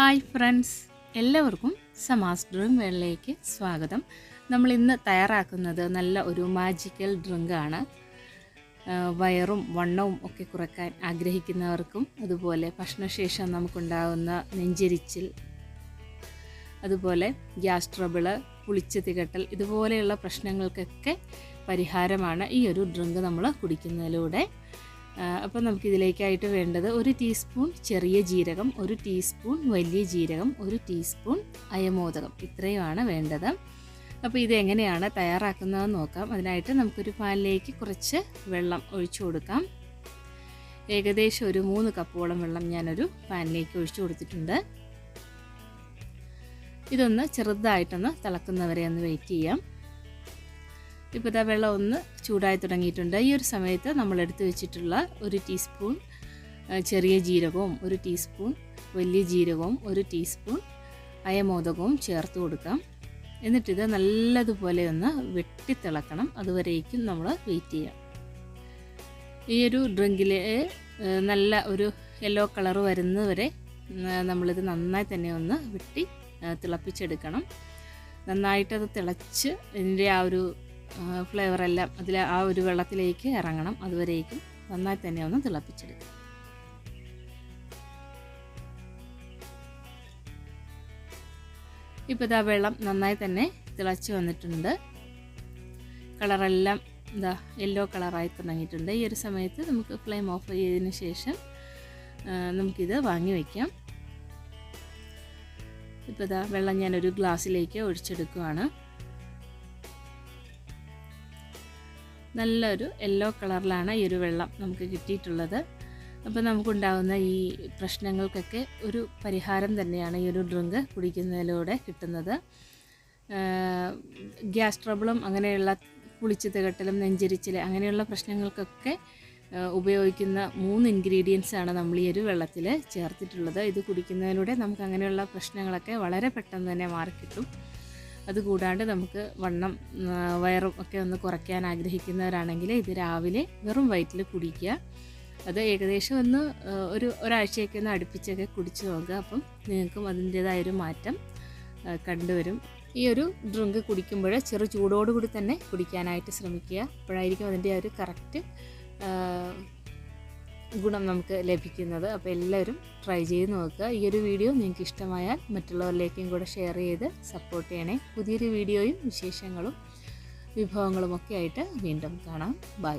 Hi friends. എല്ലാവർക്കും സമാസ് drink വേളിലേക്ക് സ്വാഗതം. നമ്മൾ ഇന്ന് തയ്യാറാക്കുന്നത് നല്ല ഒരു മാജിക്കൽ ഡ്രിങ്കാണ് വയറും വണ്ണവും ഒക്കെ കുറയ്ക്കാൻ ആഗ്രഹിക്കുന്നവർക്കും അതുപോലെ ഭക്ഷണശേഷം നമുക്കുണ്ടാകുന്ന നെഞ്ചരിച്ചിൽ അതുപോലെ ഗ്യാസ് ട്രബിൾ പുളിച്ച് തികട്ടൽ ഇതുപോലെയുള്ള പ്രശ്നങ്ങൾക്കൊക്കെ പരിഹാരമാണ് ഈ ഒരു ഡ്രിങ്ക് നമ്മൾ കുടിക്കുന്നതിലൂടെ. അപ്പോൾ നമുക്കിതിലേക്കായിട്ട് വേണ്ടത് ഒരു ടീസ്പൂൺ ചെറിയ ജീരകം ഒരു ടീസ്പൂൺ വലിയ ജീരകം ഒരു ടീസ്പൂൺ അയമോദകം. ഇത്രയുമാണ് വേണ്ടത്. അപ്പോൾ ഇത് എങ്ങനെയാണ് തയ്യാറാക്കുന്നതെന്ന് നോക്കാം. അതിനായിട്ട് നമുക്കൊരു പാനിലേക്ക് കുറച്ച് വെള്ളം ഒഴിച്ചു കൊടുക്കാം. ഏകദേശം ഒരു മൂന്ന് കപ്പോളം വെള്ളം ഞാനൊരു പാനിലേക്ക് ഒഴിച്ചു കൊടുത്തിട്ടുണ്ട്. ഇതൊന്ന് ചെറുതായിട്ടൊന്ന് തിളക്കുന്നവരെ ഒന്ന് വെയിറ്റ് ചെയ്യാം. ഇപ്പോൾ ഇതാ വെള്ളം ഒന്ന് ചൂടായി തുടങ്ങിയിട്ടുണ്ട്. ഈ ഒരു സമയത്ത് നമ്മൾ എടുത്തു വെച്ചിട്ടുള്ള ഒരു ടീസ്പൂൺ ചെറിയ ജീരകവും ഒരു ടീസ്പൂൺ വലിയ ജീരകവും ഒരു ടീസ്പൂൺ അയമോദകവും ചേർത്ത് കൊടുക്കാം. എന്നിട്ടിത് നല്ലതുപോലെ ഒന്ന് വെട്ടിത്തിളക്കണം. അതുവരേക്കും നമ്മൾ വെയിറ്റ് ചെയ്യാം. ഈ ഒരു ഡ്രിങ്കിൽ നല്ല ഒരു യെല്ലോ കളർ വരുന്നവരെ നമ്മളിത് നന്നായി തന്നെ ഒന്ന് വെട്ടി തിളപ്പിച്ചെടുക്കണം. നന്നായിട്ടത് തിളച്ച് ഇതിന്റെ ആ ഒരു ഫ്ലേവറെല്ലാം അതിൽ ആ ഒരു വെള്ളത്തിലേക്ക് ഇറങ്ങണം. അതുവരേക്കും നന്നായി തന്നെ ഒന്ന് തിളപ്പിച്ചെടുക്കും. ഇപ്പോൾ ഇതാ വെള്ളം നന്നായി തന്നെ തിളച്ച് വന്നിട്ടുണ്ട്. കളറെല്ലാം എന്താ യെല്ലോ കളറായി തുടങ്ങിയിട്ടുണ്ട്. ഈ ഒരു സമയത്ത് നമുക്ക് ഫ്ലെയിം ഓഫ് ചെയ്തതിന് ശേഷം നമുക്കിത് വാങ്ങി വയ്ക്കാം ഇപ്പോൾ ഇതാ വെള്ളം ഞാനൊരു ഗ്ലാസ്സിലേക്ക് ഒഴിച്ചെടുക്കുകയാണ് നല്ലൊരു യെല്ലോ കളറിലാണ് ഈ ഒരു വെള്ളം നമുക്ക് കിട്ടിയിട്ടുള്ളത്. അപ്പോൾ നമുക്കുണ്ടാകുന്ന ഈ പ്രശ്നങ്ങൾക്കൊക്കെ ഒരു പരിഹാരം തന്നെയാണ് ഈ ഒരു ഡ്രിങ്ക് കുടിക്കുന്നതിലൂടെ കിട്ടുന്നത്. ഗ്യാസ് ട്രബിളും അങ്ങനെയുള്ള പുളിച്ച് തികട്ടലും നെഞ്ചരിച്ചിൽ അങ്ങനെയുള്ള പ്രശ്നങ്ങൾക്കൊക്കെ ഉപയോഗിക്കുന്ന മൂന്ന് ഇൻഗ്രീഡിയൻസ് ആണ് നമ്മൾ ഈ ഒരു വെള്ളത്തിൽ ചേർത്തിട്ടുള്ളത്. ഇത് കുടിക്കുന്നതിലൂടെ നമുക്ക് അങ്ങനെയുള്ള പ്രശ്നങ്ങളൊക്കെ വളരെ പെട്ടെന്ന് തന്നെ മാറിക്കിട്ടും. അതുകൂടാണ്ട് നമുക്ക് വണ്ണം വയറും ഒക്കെ ഒന്ന് കുറയ്ക്കാൻ ആഗ്രഹിക്കുന്നവരാണെങ്കിൽ ഇത് രാവിലെ വെറും വയറ്റിൽ കുടിക്കുക. അത് ഏകദേശം ഒന്ന് ഒരു ഒരാഴ്ചയൊക്കെ ഒന്ന് അടുപ്പിച്ചൊക്കെ കുടിച്ച് നോക്കുക. അപ്പം നിങ്ങൾക്കും അതിന്റേതായൊരു മാറ്റം കണ്ടുവരും. ഈ ഒരു ഡ്രിങ്ക് കുടിക്കുമ്പോൾ ചെറു ചൂടോടുകൂടി തന്നെ കുടിക്കാനായിട്ട് ശ്രമിക്കുക. അപ്പോഴായിരിക്കും അതിന്റെ ഒരു കറക്റ്റ് ഗുണം നമുക്ക് ലഭിക്കുന്നത്. അപ്പോൾ എല്ലാവരും ട്രൈ ചെയ്ത് നോക്കുക. ഈ ഒരു വീഡിയോ നിങ്ങൾക്ക് ഇഷ്ടമായാൽ മറ്റുള്ളവരിലേക്കും കൂടെ ഷെയർ ചെയ്ത് സപ്പോർട്ട് ചെയ്യണേ. പുതിയൊരു വീഡിയോയും വിശേഷങ്ങളും വിഭവങ്ങളുമൊക്കെ ആയിട്ട് വീണ്ടും കാണാം. ബൈ